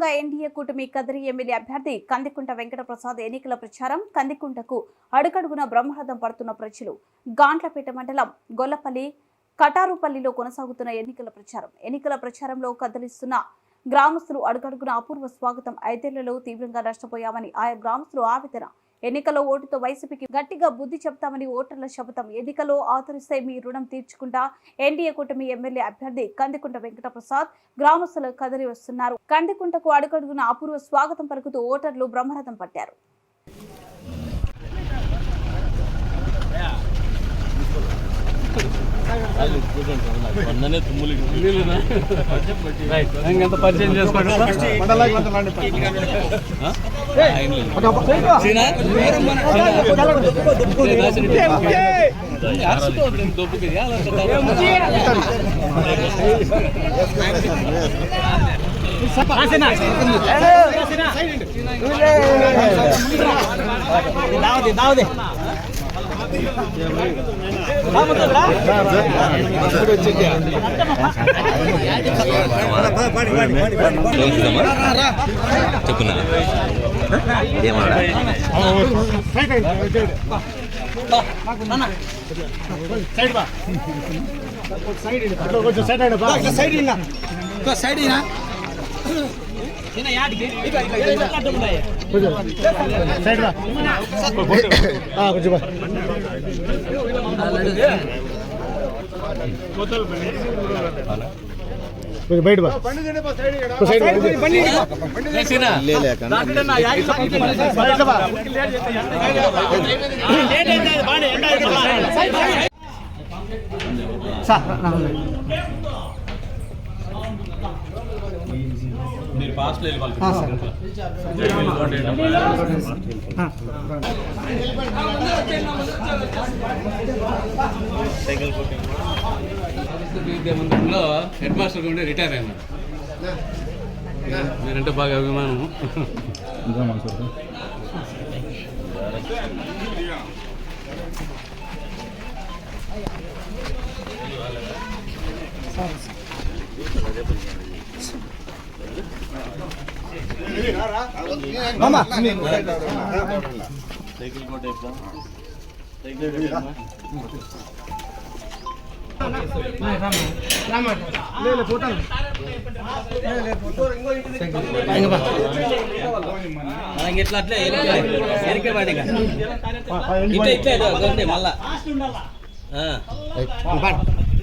మొత్తంగా ఎన్డీఏ కూటమి కదిరి ఎమ్మెల్యే అభ్యర్థి కందికుంట వెంకటప్రసాద్ ఎన్నికల ప్రచారం కందికుంటకు అడుగడుగున బ్రహ్మాదం పడుతున్న ప్రజలు గాంట్లపేట మండలం గొల్లపల్లి కటారుపల్లిలో కొనసాగుతున్న ఎన్నికల ప్రచారం ఎన్నికల ప్రచారంలో కదిలిస్తున్న గ్రామస్తులు అడుగడుగున అపూర్వ స్వాగతం ఐదేళ్లలో తీవ్రంగా నష్టపోయామని ఆయా గ్రామస్తులు ఆవేదన ఎన్నికల ఓటుతో వైసీపీకి గట్టిగా బుద్ధి చెప్తామని ఓటర్ల శపథం ఎన్నికలో ఆదరిస్తే మీ రుణం తీర్చుకుంటా ఎన్డీఏ కూటమి ఎమ్మెల్యే అభ్యర్థి కందికుంట వెంకటప్రసాద్ గ్రామస్తులు కదిలి వస్తున్నారు కందికుంటకు అడుగడుగున అపూర్వ స్వాగతం పలుకుతూ ఓటర్లు బ్రహ్మరథం పట్టారు ఇంకంత పరిచయం చేసుకోండి దావదే దావదే చెప్పున్నా ఏమన్నా సైడ్ బా సైడ్ సైడ్ సైడ్ సైడ్ கொஞ்சம் கொஞ்சம் బయట బా సార్ విద్యా మందిరంలో హెడ్ మాస్టర్గా ఉండి రిటైర్ అయినాడు మీరంటే బాగా అభిమానం సైకిల్ కోట సైకిల్ ఇట్లా అట్లే ఎరికే పాటిగా ఇట్లా ఇట్లా మళ్ళా